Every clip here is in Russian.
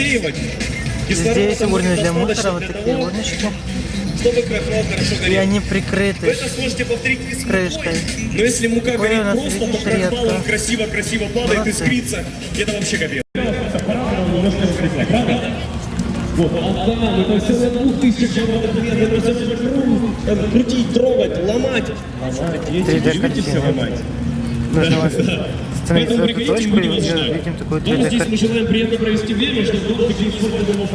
рассеивать. Здесь урны для мусора, вот такие того, урночки. Чтобы крахмал хорошо И горел. они Вы прикрыты. это сможете повторить и с Крышкой. мукой. Но если мука у горит просто, то крахмал он красиво-красиво падает, Молодцы. искрится. И это вообще капец. Вот, а там, это все на двух тысячах километров, это все вокруг. Крутить, трогать, ломать. 3D Любите все картина. ломать. Нужно вас эту приходите, точку мы и видим такую Ну, 3D здесь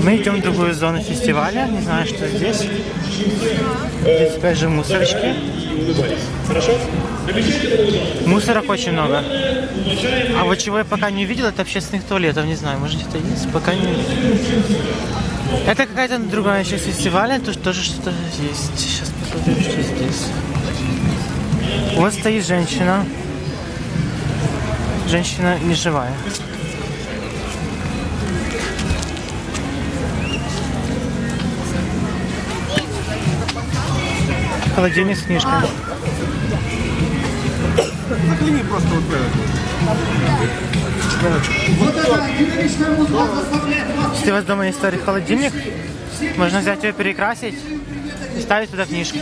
мы идем в другую зону фестиваля. Не знаю, что здесь. Здесь опять же мусорочки. Хорошо? Мусорок очень много. А вот чего я пока не увидел, это общественных туалетов. Не знаю, может где-то есть, пока не. Это какая-то другая часть фестиваля, тут тоже что-то есть. Сейчас посмотрим, что здесь. Вот стоит женщина. Женщина не живая. Холодильник с книжками. Если у вас дома есть старый холодильник, можно взять его, перекрасить и ставить туда книжки.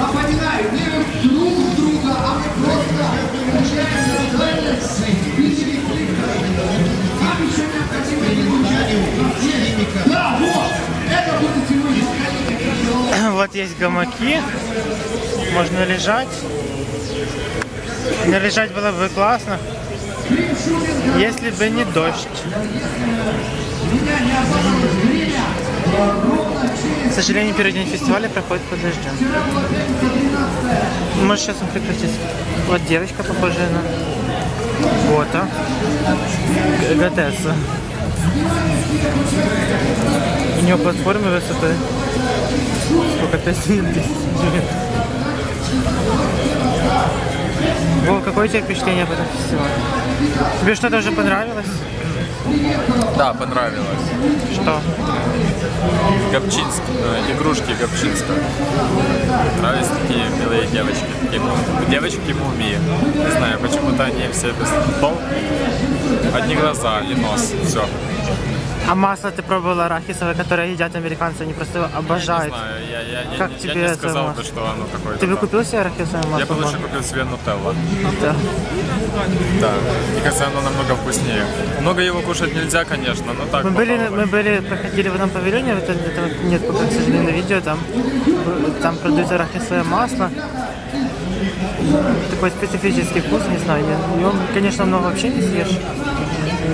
Напоминаю, не друг друга, а мы просто получаем натуральных видели Нам еще необходимо изучать. Да, вот, это есть гамаки. Можно лежать. Не лежать было бы классно. Если бы не дождь. К сожалению, первый день фестиваля проходит под дождем. Может, сейчас он прекратится. Вот девочка, похожая на бота. Г- Готеса. У него платформы высотой. Сколько? 5 минут? 10 минут. Вов, какое у тебя впечатление об этом фестивале? Тебе что-то уже понравилось? Да, понравилось. Что? Гобчинск, э, игрушки Гобчинска. Нравились такие милые девочки. Девочки мумии. Не знаю, почему-то они все без пол. Одни глаза и нос. Все. А масло ты пробовала арахисовое, которое едят американцы, они просто его Не обожают. знаю, я, я, я, Как не- тебе я не это сказал масло? бы, что оно какое-то. Ты бы там. купил себе арахисовое масло? Я бы лучше купил себе нутелла. Да. Да. Мне кажется, оно намного вкуснее. Много его кушать нельзя, конечно, но так Мы были, мы были, проходили в одном павильоне, вот это- нет пока, к сожалению, на видео, там, там продают арахисовое масло. Такой специфический вкус, не знаю, я, его, конечно, много вообще не съешь.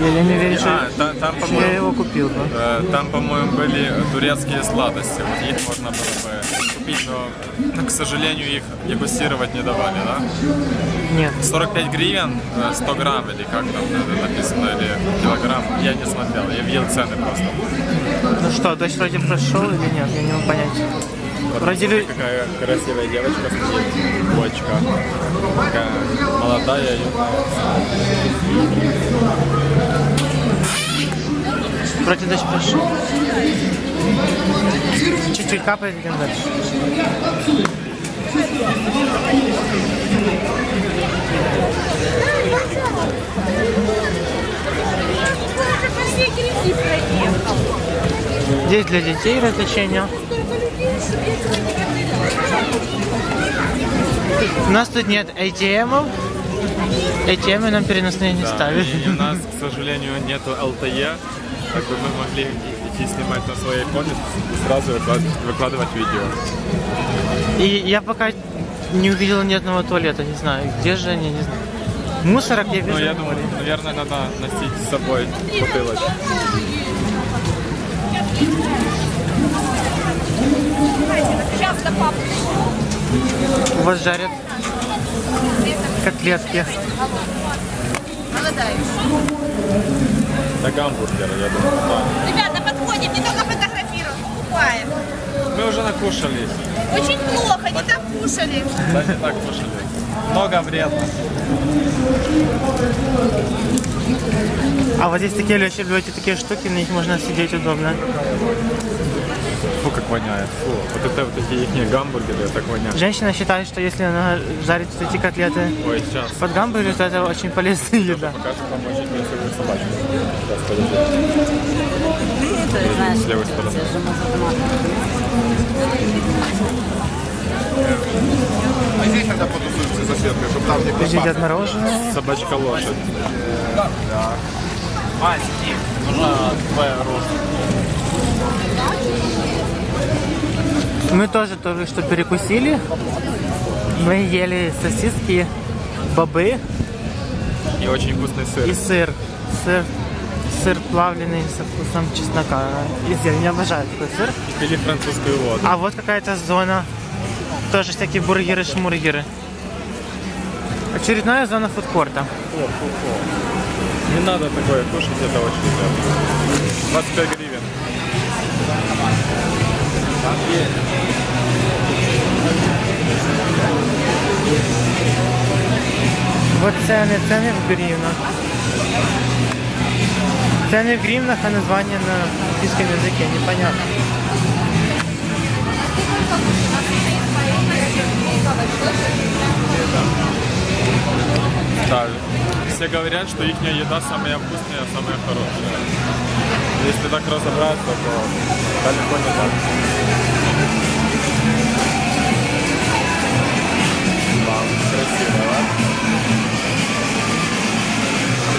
Я, я не уверен, что, А, та- там, что я по-моему, его купил бы. Э, Там, по-моему, были турецкие сладости. Вот их можно было бы купить, но, ну, к сожалению, их дегустировать не давали, да? Нет. 45 гривен, э, 100 грамм или как там э, написано, или килограмм. Я не смотрел, я видел цены просто. Ну что, дождь вроде прошел или нет, я не могу понять. Вроде лю- Какая красивая девочка стоит, бочка. Такая молодая, юная. вроде дождь прошел. Чуть-чуть капает, идем дальше. Здесь для детей развлечения. У нас тут нет ATM. ATM нам переносные не Да, ставят. и у нас, к сожалению, нету LTE, так бы мы могли идти снимать на своей iPhone и сразу выкладывать, выкладывать видео. И я пока не увидел ни одного туалета, не знаю, где же они, не знаю. Мусорок я Ну, вижу. я думаю, наверное, надо носить с собой бутылочку. До папы. У вас жарят котлетки. Молодая. На гамбургеры, я думаю, да. Ребята, подходим, не только фотографируем, покупаем. Мы уже накушались. Очень плохо, не так кушали. Да, не так кушали. Много вредно. А вот здесь такие легкие блюдете такие штуки, на них можно сидеть удобно. Как воняет. Фу. Вот это вот эти их гамбургеры, так воняет. Женщина считает, что если она жарит вот эти котлеты Ой, сейчас. под гамбургер, то это очень полезная еда. Покажу вам очень красивую собачку. Сейчас, подожди. С левой стороны. А здесь надо потусуемся за соседкой, чтобы там не Люди едят мороженое. Собачка лошадь. Мы тоже только что перекусили. Мы ели сосиски, бобы И очень вкусный сыр. и сыр. Сыр, сыр плавленый со вкусом чеснока. И зелень. Я обожаю такой сыр. И пили французскую воду. А вот какая-то зона. Тоже всякие бургеры, шмургеры. Очередная зона фудкорта. Фу, фу, фу. Не надо такое кушать, это очень вредно. 25 гривен. Вот цены, цены в гривнах. Цены в гривнах, а название на английском языке непонятно. Да. Все говорят, что их еда самая вкусная, самая хорошая. Если так разобраться, то далеко не так.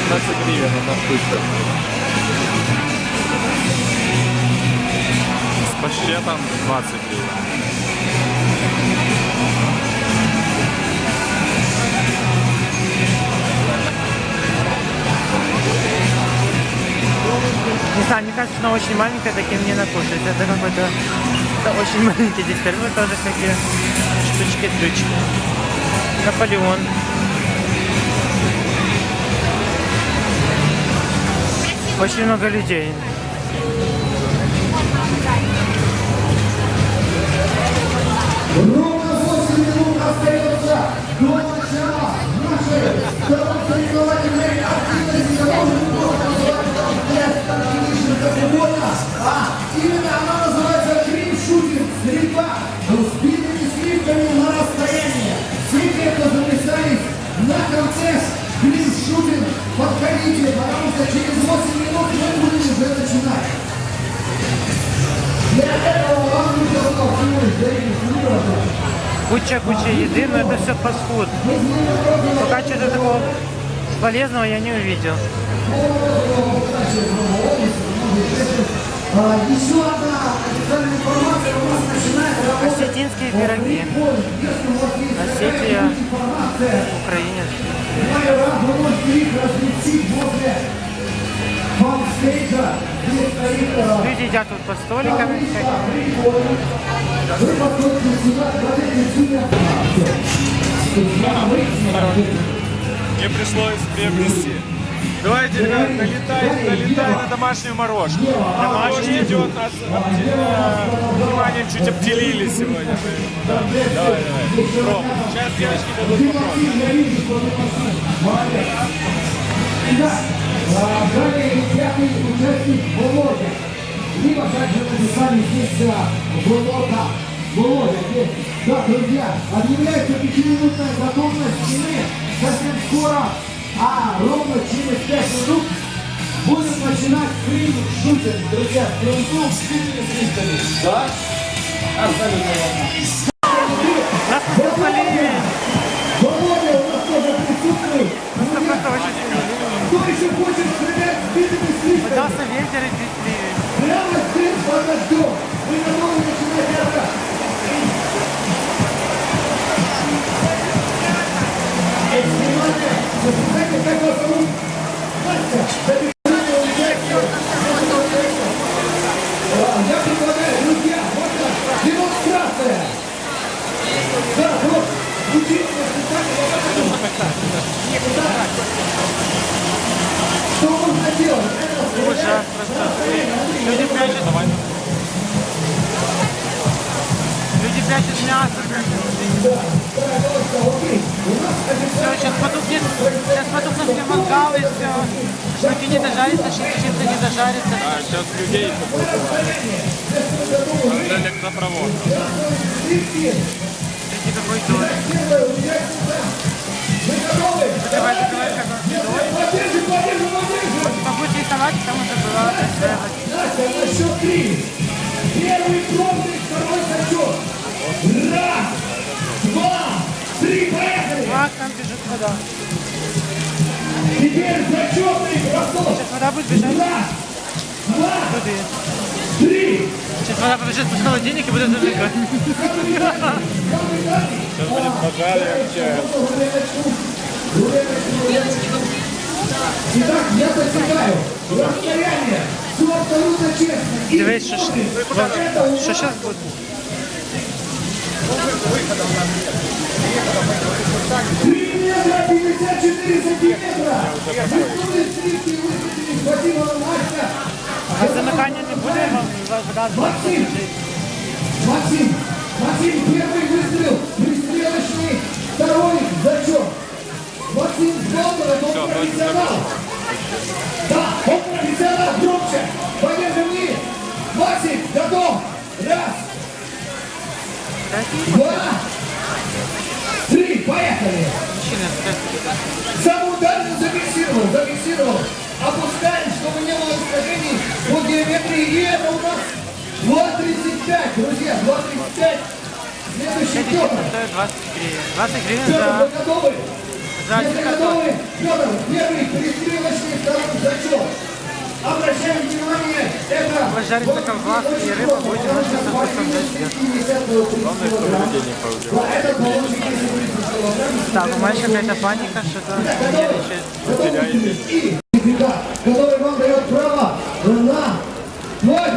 15 гривен на штучку. С паштетом 20 гривен. Не знаю, мне кажется, она очень маленькая, таким не накушать. Это какой-то очень маленький десерт. Тоже всякие штучки-дрючки. Наполеон. Очень много людей. Ровно 8 минут остается до начала нашей второй соревновательной активности. Куча-куча еды, но это все фастфуд. Пока что-то такого полезного я не увидел. Осетинские пироги. Осетия, Украина. Люди едят тут по столикам. Мне пришлось приобрести. Давайте, ребят, налетай, налетай на домашнюю морожку. Домашний идет, нас обде- вниманием чуть обделили сегодня. Давай, давай. Пробуй. Сейчас девочки дадут попробовать. А, далее пятый участник Володя. Либо также написали здесь а, Волода. Володя. Да, друзья, объявляется пятиминутная готовность стены совсем скоро, а ровно через пять минут будем начинать клин шутинг. Друзья, клинку с клинками. Да? Абсолютно верно. Нас наступал ливень. Кто еще хочет стрелять сбитыми слитками? Подался ветер и здесь ливень. Прямо здесь подождем. Мы готовы начинать это. Эй, внимание! Записайте, как вас зовут? Настя, Дожарятся, чипсы не дожарятся. А сейчас людей электропровод. Смотрите, какой дождь. Давай, давай, какой дождь. Побудьте рисовать, там уже была устраивать. Настя, на счет три. Первый пробный, второй зачет. Раз, два, три, поехали. Ах, там бежит вода. Теперь зачетный бросок. Сейчас вода будет бежать. Раз, два, три. Сейчас вода побежит по холодильник и будет зажигать. Итак, я засекаю. Расстояние. Все абсолютно честно. И Дивись, що, ж- Вон, що зараз буде. Три метра 54 сантиметра. Стрипки высадились. Спасибо вам, Настя. А замикання не буде, вода Максим! Максим! Максим, первый выстрел! Пристрелочный! Второй зачет! Максим Золотов, он профессионал! Да, он профессионал! Громче! Подержи Максим, готов! Раз, два, поехали! Самую дальнюю зафиксировал, зафиксировал. Опускаем, чтобы не было искажений по геометрии. И это у нас 2.35, друзья, 2.35. Следующий Петр. стоит 20 гривен. 20 гривен Петр, за, вы готовы? за картон. готовы? Петр, первый перестрелочный, второй Вот жарится колбаса и рыба будет немножко со вкусом дождя. Главное, чтобы людей не поубивали. Это получит 10 килограмм. Так, у меня какая-то паника, что-то нервничает. Который вам дает право на два